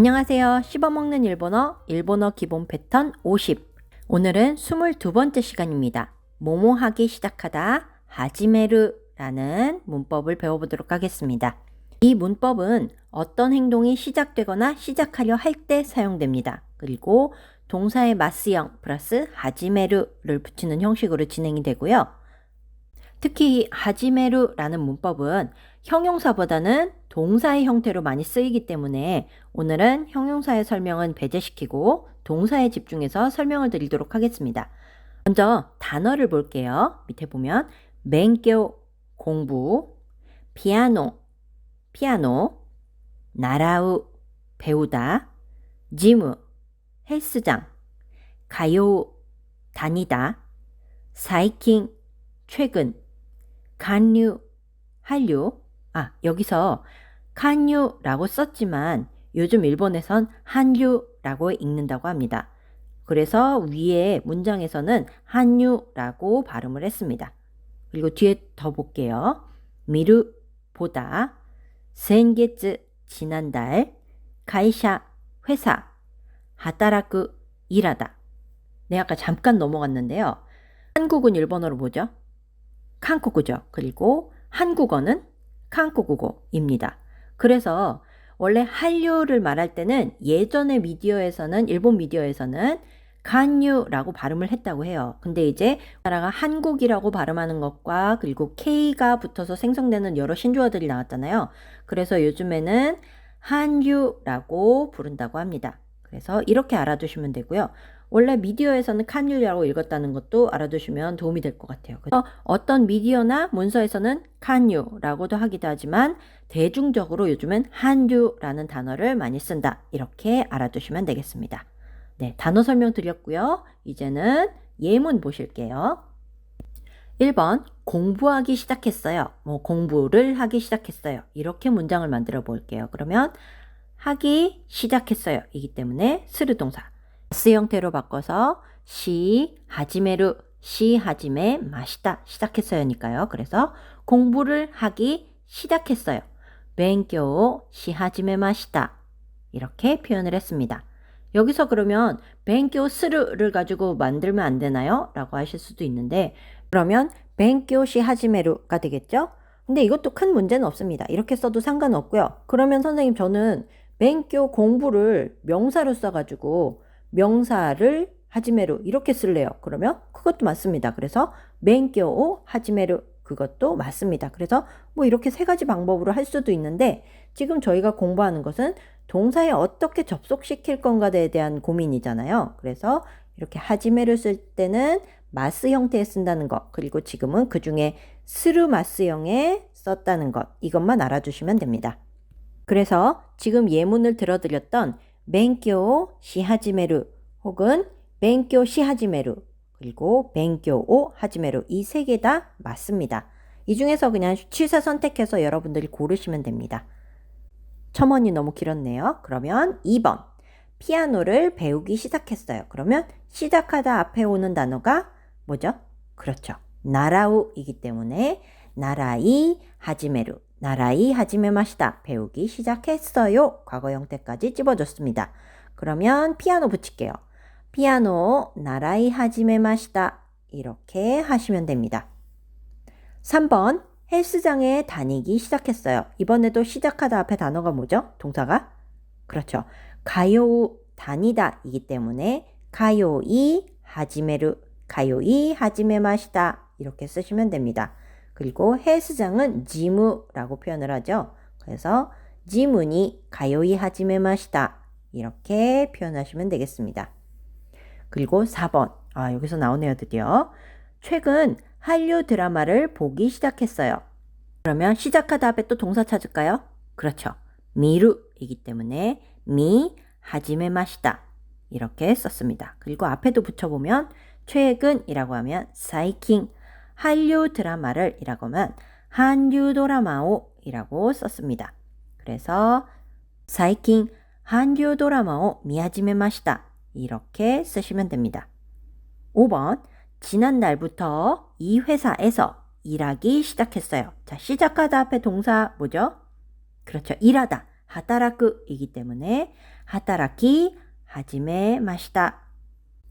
안녕하세요. 씹어먹는 일본어, 일본어 기본 패턴 50. 오늘은 22번째 시간입니다. 뭐뭐 하기 시작하다, 하지메르 라는 문법을 배워보도록 하겠습니다. 이 문법은 어떤 행동이 시작되거나 시작하려 할 때 사용됩니다. 그리고 동사의 마스형 플러스 하지메르를 붙이는 형식으로 진행이 되고요. 특히 하지메르라는 문법은 형용사보다는 동사의 형태로 많이 쓰이기 때문에 오늘은 형용사의 설명은 배제시키고 동사에 집중해서 설명을 드리도록 하겠습니다. 먼저 단어를 볼게요. 밑에 보면 맹교 공부, 피아노 피아노, 나라우 배우다, 지무 헬스장, 가요 다니다, 사이킹 최근, 간류 한류 아 여기서 칸유라고 썼지만 요즘 일본에선 한류라고 읽는다고 합니다. 그래서 위에 문장에서는 한유라고 발음을 했습니다. 그리고 뒤에 더 볼게요. 미루 보다 센게츠 지난달 가이샤 회사 하다라쿠 일하다 네 아까 잠깐 넘어갔는데요. 한국은 일본어로 뭐죠? 한국어죠. 그리고 한국어는 한국어입니다. 그래서 원래 한류를 말할 때는 예전의 미디어에서는 일본 미디어에서는 간유라고 발음을 했다고 해요. 근데 이제 나라가 한국이라고 발음하는 것과 그리고 K가 붙어서 생성되는 여러 신조어들이 나왔잖아요. 그래서 요즘에는 한류라고 부른다고 합니다. 그래서 이렇게 알아두시면 되고요. 원래 미디어에서는 칸유라고 읽었다는 것도 알아두시면 도움이 될 것 같아요. 그래서 어떤 미디어나 문서에서는 칸유라고도 하기도 하지만 대중적으로 요즘은 한류라는 단어를 많이 쓴다. 이렇게 알아두시면 되겠습니다. 네, 단어 설명 드렸고요. 이제는 예문 보실게요. 1번 공부하기 시작했어요. 뭐 공부를 하기 시작했어요. 이렇게 문장을 만들어 볼게요. 그러면 하기 시작했어요. 이기 때문에 스르 동사. 스 형태로 바꿔서 시 하지메르 시 하지메 마시다 시작했어요니까요. 그래서 공부를 하기 시작했어요. 뱅교 시 하지메 마시다 이렇게 표현을 했습니다. 여기서 그러면 뱅교 스르를 가지고 만들면 안 되나요? 라고 하실 수도 있는데 그러면 뱅교 시 하지메르가 되겠죠? 근데 이것도 큰 문제는 없습니다. 이렇게 써도 상관없고요. 그러면 선생님 저는 뱅교 공부를 명사로 써가지고 명사를 하지메루 이렇게 쓸래요. 그러면 그것도 맞습니다. 그래서 맹교오 하지메루 그것도 맞습니다. 그래서 뭐 이렇게 세 가지 방법으로 할 수도 있는데 지금 저희가 공부하는 것은 동사에 어떻게 접속시킬 건가에 대한 고민이잖아요. 그래서 이렇게 하지메를 쓸 때는 마스 형태에 쓴다는 것 그리고 지금은 그 중에 스루 마스형에 썼다는 것 이것만 알아주시면 됩니다. 그래서 지금 예문을 들어드렸던 맹교 시하지메루 혹은 맹교 시하지메루 그리고 맹교오 하지메루 이세 개 다 맞습니다. 이 중에서 그냥 취사 선택해서 여러분들이 고르시면 됩니다. 첨언이 너무 길었네요. 그러면 2번 피아노를 배우기 시작했어요. 그러면 시작하다 앞에 오는 단어가 뭐죠? 그렇죠. 나라우이기 때문에 나라이 하지메루 나라이 하지메마시다 배우기 시작했어요. 과거 형태까지 찝어줬습니다. 그러면 피아노 붙일게요. 피아노 나라이 하지메마시다 이렇게 하시면 됩니다. 3번 헬스장에 다니기 시작했어요. 이번에도 시작하다 앞에 단어가 뭐죠? 동사가? 그렇죠. 가요 다니다 이기 때문에 가요이 하지메르 가요이 하지메마시다 이렇게 쓰시면 됩니다. 그리고 헬스장은 지무라고 표현을 하죠. 그래서 지무니 가요이 하지메마시다. 이렇게 표현하시면 되겠습니다. 그리고 4번. 아, 여기서 나오네요, 드디어. 최근 한류 드라마를 보기 시작했어요. 그러면 시작하다 앞에 또 동사 찾을까요? 그렇죠. 미루이기 때문에 미 하지메마시다. 이렇게 썼습니다. 그리고 앞에도 붙여보면 최근이라고 하면 사이킹 한류 드라마를 이라고 하면 한류 드라마오 이라고 썼습니다. 그래서 사이킹 한류 드라마오 미하지메마시다 이렇게 쓰시면 됩니다. 5번 지난날부터 이 회사에서 일하기 시작했어요. 자, 시작하다 앞에 동사 뭐죠? 그렇죠. 일하다. 하다라크이기 때문에 하타라키 하지메 마시다.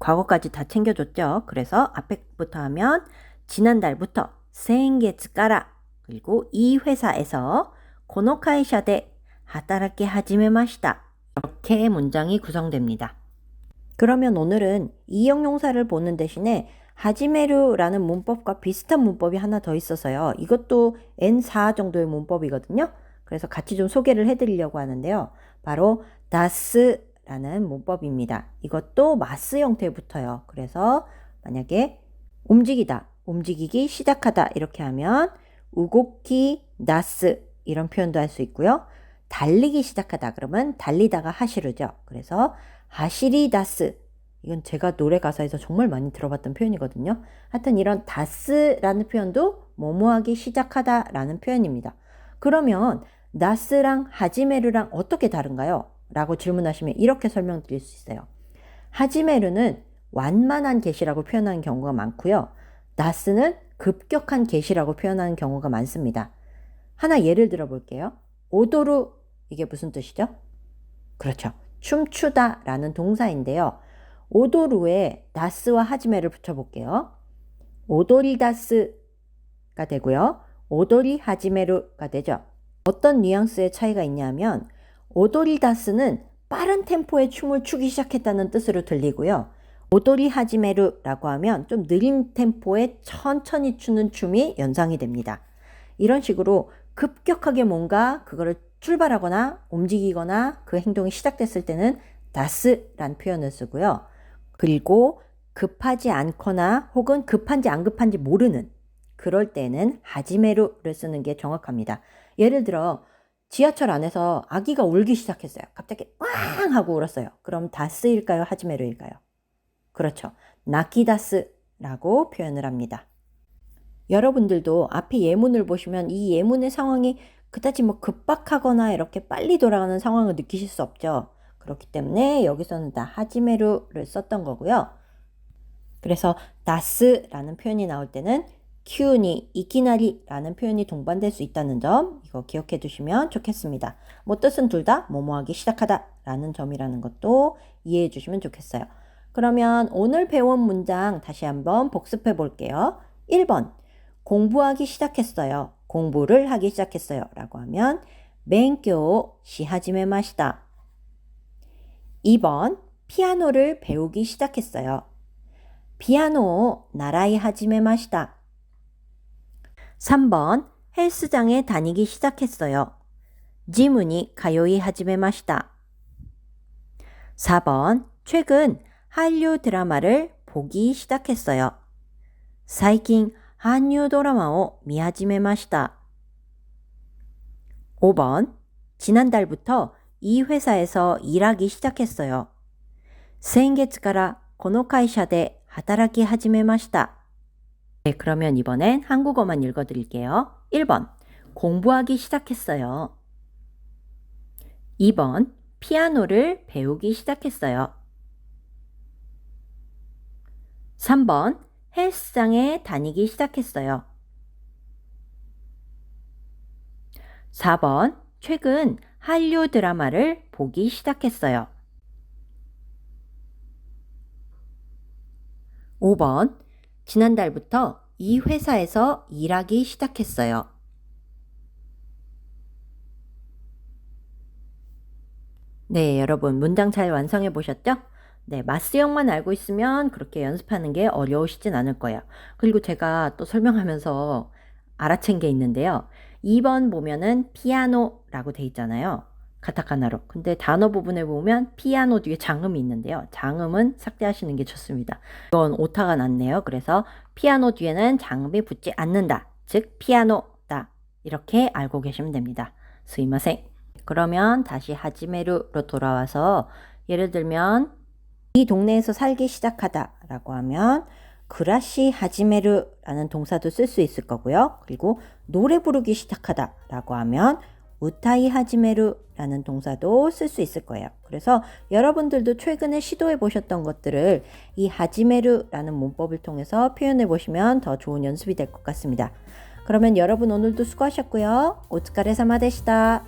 과거까지 다 챙겨줬죠. 그래서 앞에부터 하면 지난달부터 생게츠까라 그리고 이 회사에서 고노카이샤데 하타라키 하지메 마시다. 이렇게 문장이 구성됩니다. 그러면 오늘은 이형용사를 보는 대신에 하지메르라는 문법과 비슷한 문법이 하나 더 있어서요. 이것도 N4 정도의 문법이거든요. 그래서 같이 좀 소개를 해드리려고 하는데요. 바로 다스라는 문법입니다. 이것도 마스 형태에 붙어요. 그래서 만약에 움직이다, 움직이기 시작하다 이렇게 하면 우고키 다스 이런 표현도 할 수 있고요. 달리기 시작하다 그러면 달리다가 하시르죠. 그래서 하시리 다스 이건 제가 노래 가사에서 정말 많이 들어봤던 표현이거든요. 하여튼 이런 다스라는 표현도 뭐뭐하기 시작하다라는 표현입니다. 그러면 나스랑 하지메르랑 어떻게 다른가요? 라고 질문하시면 이렇게 설명드릴 수 있어요. 하지메르는 완만한 개시라고 표현하는 경우가 많고요. 나스는 급격한 개시라고 표현하는 경우가 많습니다. 하나 예를 들어 볼게요. 오도루 이게 무슨 뜻이죠? 그렇죠. 춤추다 라는 동사인데요. 오도루에 다스와 하지메를 붙여볼게요. 오도리 다스가 되고요. 오도리 하지메루가 되죠. 어떤 뉘앙스의 차이가 있냐면 오도리 다스는 빠른 템포의 춤을 추기 시작했다는 뜻으로 들리고요. 오도리 하지메루라고 하면 좀 느린 템포의 천천히 추는 춤이 연상이 됩니다. 이런 식으로 급격하게 뭔가 그거를 출발하거나 움직이거나 그 행동이 시작됐을 때는 다스란 표현을 쓰고요. 그리고 급하지 않거나 혹은 급한지 안 급한지 모르는 그럴 때는 하지메루를 쓰는 게 정확합니다. 예를 들어 지하철 안에서 아기가 울기 시작했어요. 갑자기 왕 하고 울었어요. 그럼 다스일까요? 하지메루일까요? 그렇죠. 나키다스라고 표현을 합니다. 여러분들도 앞에 예문을 보시면 이 예문의 상황이 그다지 뭐 급박하거나 이렇게 빨리 돌아가는 상황을 느끼실 수 없죠. 그렇기 때문에 여기서는 다 하지메루를 썼던 거고요. 그래서 다스라는 표현이 나올 때는 큐니, 이키나리라는 표현이 동반될 수 있다는 점 이거 기억해 두시면 좋겠습니다. 뭐 뜻은 둘 다 뭐뭐하기 시작하다라는 점이라는 것도 이해해 주시면 좋겠어요. 그러면 오늘 배운 문장 다시 한번 복습해 볼게요. 1번 공부하기 시작했어요. 공부를 하기 시작했어요. 라고 하면 勉強 시하지메마시다. 2번 피아노를 배우기 시작했어요. 피아노 나라이 하지메마시다. 3번 헬스장에 다니기 시작했어요. 지문이 가요이 하지메마시다. 4번 최근 한류 드라마를 보기 시작했어요. 最近 한류 드라마を 미하지메마시다. 5번 지난달부터 이 회사에서 일하기 시작했어요. 先月からこの会社で働き始めました. 네, 그러면 이번엔 한국어만 읽어드릴게요. 1번, 공부하기 시작했어요. 2번, 피아노를 배우기 시작했어요. 3번, 헬스장에 다니기 시작했어요. 4번, 최근 한류 드라마를 보기 시작했어요. 5번, 지난달부터 이 회사에서 일하기 시작했어요. 네, 여러분 문장 잘 완성해 보셨죠? 네, 마스형만 알고 있으면 그렇게 연습하는 게 어려우시진 않을 거예요. 그리고 제가 또 설명하면서 알아챈 게 있는데요. 2번 보면은 피아노라고 돼 있잖아요. 카타카나로. 근데 단어 부분에 보면 피아노 뒤에 장음이 있는데요. 장음은 삭제하시는 게 좋습니다. 이건 오타가 났네요. 그래서 피아노 뒤에는 장음이 붙지 않는다. 즉 피아노다. 이렇게 알고 계시면 됩니다. 스이마생. 그러면 다시 하지메루로 돌아와서 예를 들면 이 동네에서 살기 시작하다 라고 하면 그라시 하지메르라는 동사도 쓸 수 있을 거고요. 그리고 노래 부르기 시작하다 라고 하면 우타이 하지메르라는 동사도 쓸 수 있을 거예요. 그래서 여러분들도 최근에 시도해 보셨던 것들을 이 하지메르라는 문법을 통해서 표현해 보시면 더 좋은 연습이 될 것 같습니다. 그러면 여러분 오늘도 수고하셨고요. 오츠카레사마 되시다.